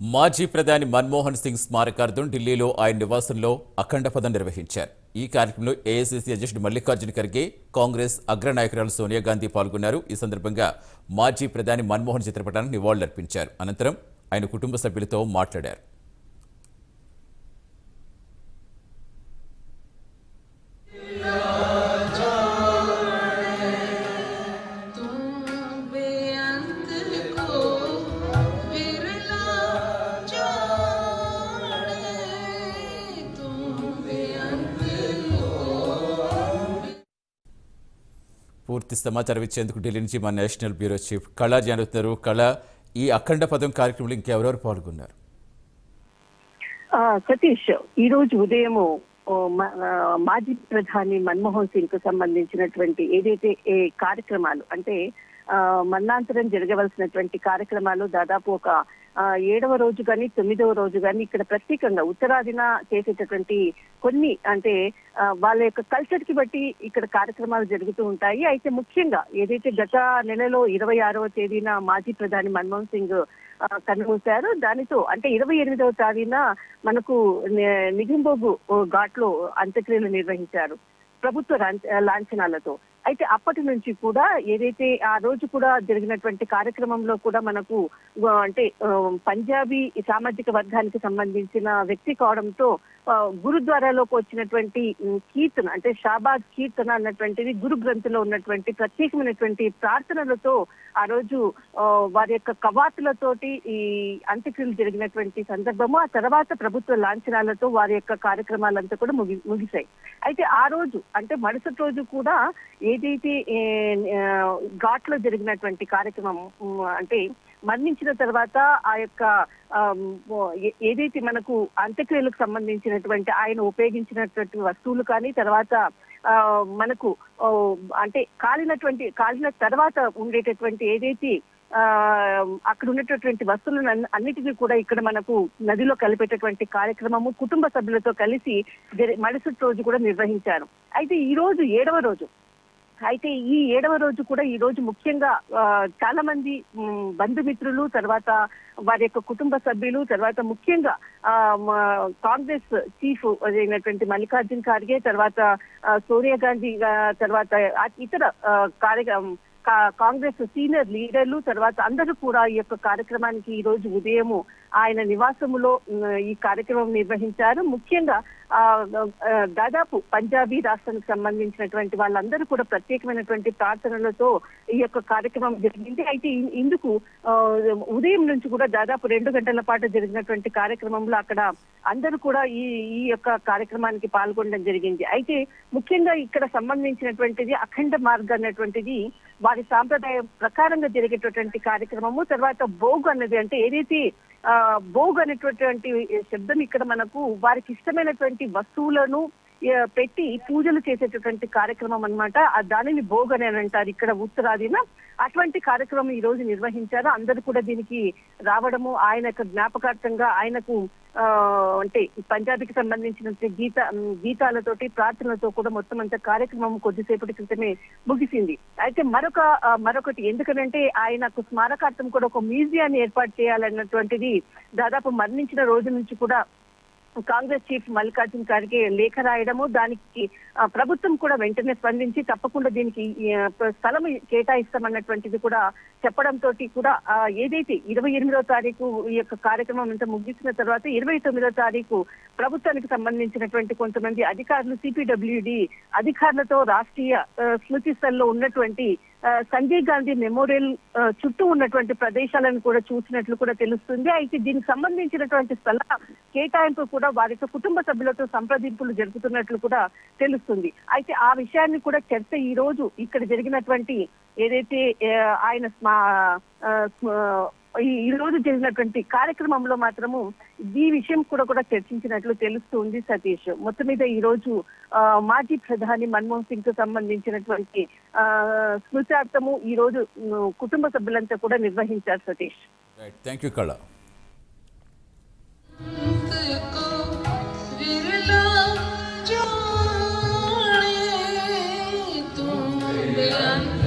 మాజీ ప్రధాని మన్మోహన్ సింగ్ స్మారకార్థం ఢిల్లీలో ఆయన నివాసంలో అఖండ పదం నిర్వహించారు. ఈ కార్యక్రమంలో ఏఐసిసి అధ్యక్షుడు మల్లికార్జున ఖర్గే కాంగ్రెస్ అగ్రనాయకురాలు సోనియా గాంధీ పాల్గొన్నారు. ఈ సందర్భంగా మాజీ ప్రధాని మన్మోహన్ చిత్రపటానికి నివాళులర్పించారు. అనంతరం ఆయన కుటుంబ సభ్యులతో మాట్లాడారు. పూర్తి సమాచారం ఇచ్చేందుకు ఢిల్లీ నుంచి మా నేషనల్ బ్యూరో చీఫ్ కళా జానుతున్నారు కళ ఈ అఖండ పదం కార్యక్రమంలో ఇంకెవరెవరు పాల్గొన్నారు? ఆ, సతీష్ ఈ రోజు ఉదయము మాజీ ప్రధాని మన్మోహన్ సింగ్కు సంబంధించినటువంటి ఏదైతే ఏ కార్యక్రమాలు అంటే మన్నాంతరం మరణాంతరం జరగవలసినటువంటి కార్యక్రమాలు దాదాపు ఒక ఏడవ రోజు కానీ తొమ్మిదవ రోజు కానీ ఇక్కడ ప్రత్యేకంగా ఉత్తరాదిన చేసేటటువంటి కొన్ని అంటే వాళ్ళ యొక్క కల్చర్కి బట్టి ఇక్కడ కార్యక్రమాలు జరుగుతూ ఉంటాయి. అయితే ముఖ్యంగా ఏదైతే గత నెలలో ఇరవై ఆరవ తేదీన మాజీ ప్రధాని మన్మోహన్ సింగ్ కన్నుమూశారు దానితో అంటే ఇరవై ఎనిమిదవ తారీఖున మనకు ని- ఘాట్లో ఘాట్లో అంత్యక్రియలు నిర్వహించారు ప్రభుత్వ లాంఛనాలతో. అయితే అప్పటి నుంచి కూడా ఏదైతే ఆ రోజు కూడా జరిగినటువంటి కార్యక్రమంలో కూడా మనకు అంటే పంజాబీ సామాజిక వర్గానికి సంబంధించిన వ్యక్తి కావడంతో గురుద్వారాలోకి వచ్చినటువంటి కీర్తన అంటే షాబాద్ కీర్తన అన్నటువంటిది గురు గ్రంథిలో ఉన్నటువంటి ప్రత్యేకమైనటువంటి ప్రార్థనలతో ఆ రోజు వారి యొక్క కవాతులతోటి ఈ అంత్యక్రియలు జరిగినటువంటి సందర్భము ఆ తర్వాత ప్రభుత్వ లాంఛనాలతో వారి యొక్క కార్యక్రమాలంతా కూడా ముగి ముగిశాయి. అయితే ఆ రోజు అంటే మరుసటి రోజు కూడా ఏదైతే ఘాట్లో జరిగినటువంటి కార్యక్రమం అంటే మరణించిన తర్వాత ఆ యొక్క ఏ- ఏదైతే మనకు అంత్యక్రియలకు సంబంధించినటువంటి ఆయన ఉపయోగించినటువంటి వస్తువులు కానీ తర్వాత ఆ, మనకు అంటే కాలినటువంటి కాలిన తర్వాత ఉండేటటువంటి ఏదైతే ఆ అక్కడ ఉన్నటువంటి వస్తువులను అన్నిటినీ కూడా ఇక్కడ మనకు నదిలో కలిపేటటువంటి కార్యక్రమము కుటుంబ సభ్యులతో కలిసి మరుసటి రోజు కూడా నిర్వహించారు. అయితే ఈ రోజు ఏడవ రోజు. అయితే ఈ ఏడవ రోజు కూడా ఈ రోజు ముఖ్యంగా ఆ, చాలా మంది బంధుమిత్రులు తర్వాత వారి యొక్క కుటుంబ సభ్యులు తర్వాత ముఖ్యంగా ఆ, కాంగ్రెస్ చీఫ్ అయినటువంటి మల్లికార్జున్ ఖార్గే తర్వాత సోనియా గాంధీ తర్వాత ఇతర ఆ, కార్య కాంగ్రెస్ సీనియర్ లీడర్లు తర్వాత అందరూ కూడా ఈ యొక్క కార్యక్రమానికి ఈ రోజు ఉదయము ఆయన నివాసములో ఈ కార్యక్రమం నిర్వహించారు. ముఖ్యంగా ఆ, దాదాపు పంజాబీ రాష్ట్రానికి సంబంధించినటువంటి వాళ్ళందరూ కూడా ప్రత్యేకమైనటువంటి ప్రార్థనలతో ఈ యొక్క కార్యక్రమం జరిగింది. అయితే ఇందుకు ఉదయం నుంచి కూడా దాదాపు రెండు గంటల పాటు జరిగినటువంటి కార్యక్రమంలో అక్కడ అందరూ కూడా ఈ ఈ యొక్క కార్యక్రమానికి పాల్గొనడం జరిగింది. అయితే ముఖ్యంగా ఇక్కడ సంబంధించినటువంటిది అఖండ మార్గ అన్నటువంటిది వారి సాంప్రదాయం ప్రకారంగా జరిగేటటువంటి కార్యక్రమము తర్వాత భోగు అన్నది అంటే ఏదైతే ఆ, భోగ్ అనేటటువంటి శబ్దం ఇక్కడ మనకు వారికి ఇష్టమైనటువంటి వస్తువులను పెట్టి పూజలు చేసేటటువంటి కార్యక్రమం అన్నమాట. ఆ దానిని భోగ్ అని అంటారు ఇక్కడ ఉత్తరాదిన. అటువంటి కార్యక్రమం ఈ రోజు నిర్వహించారు. అందరూ కూడా దీనికి రావడము ఆయన జ్ఞాపకార్థంగా ఆయనకు ఆ, అంటే పంజాబీకి సంబంధించిన గీత గీతాలతోటి ప్రార్థనలతో కూడా మొత్తం అంత కార్యక్రమం కొద్దిసేపటి క్రితమే ముగిసింది. అయితే మరొక మరొకటి ఎందుకనంటే ఆయనకు స్మారకార్థం కూడా ఒక మ్యూజియాన్ని ఏర్పాటు చేయాలన్నటువంటిది దాదాపు మరణించిన రోజు నుంచి కూడా కాంగ్రెస్ చీఫ్ మల్లికార్జున్ ఖార్గే లేఖ రాయడము దానికి ప్రభుత్వం కూడా వెంటనే స్పందించి తప్పకుండా దీనికి స్థలం కేటాయిస్తామన్నటువంటిది కూడా చెప్పడంతో కూడా ఏదైతే ఇరవై ఎనిమిదో తారీఖు ఈ యొక్క కార్యక్రమం అంతా ముగిసిన తర్వాత ఇరవై తొమ్మిదో తారీఖు ప్రభుత్వానికి సంబంధించినటువంటి కొంతమంది అధికారులు సిపిడబ్ల్యూడి అధికారులతో రాష్ట్రీయ స్మృతి స్థల్లో ఉన్నటువంటి సంజయ్ గాంధీ మెమోరియల్ చుట్టూ ఉన్నటువంటి ప్రదేశాలను కూడా చూసినట్లు కూడా తెలుస్తుంది. అయితే దీనికి సంబంధించినటువంటి స్థల కేటాయింపు కూడా వారి కుటుంబ సభ్యులతో సంప్రదింపులు జరుపుతున్నట్లు కూడా తెలుస్తుంది. అయితే ఆ విషయాన్ని కూడా చర్చ ఈ రోజు ఇక్కడ జరిగినటువంటి ఏదైతే ఆయన స్మా ఈ రోజు జరిగినటువంటి కార్యక్రమంలో మాత్రము ఈ విషయం కూడా కూడా చర్చించినట్లు తెలుస్తుంది సతీష్. మొత్తం మీద ఈ రోజు మాజీ ప్రధాని మన్మోహన్ సింగ్కు సంబంధించినటువంటి స్మృతార్థము ఈ రోజు కుటుంబ సభ్యులంతా కూడా నిర్వహించారు Satish. Thank you Kala Yeah.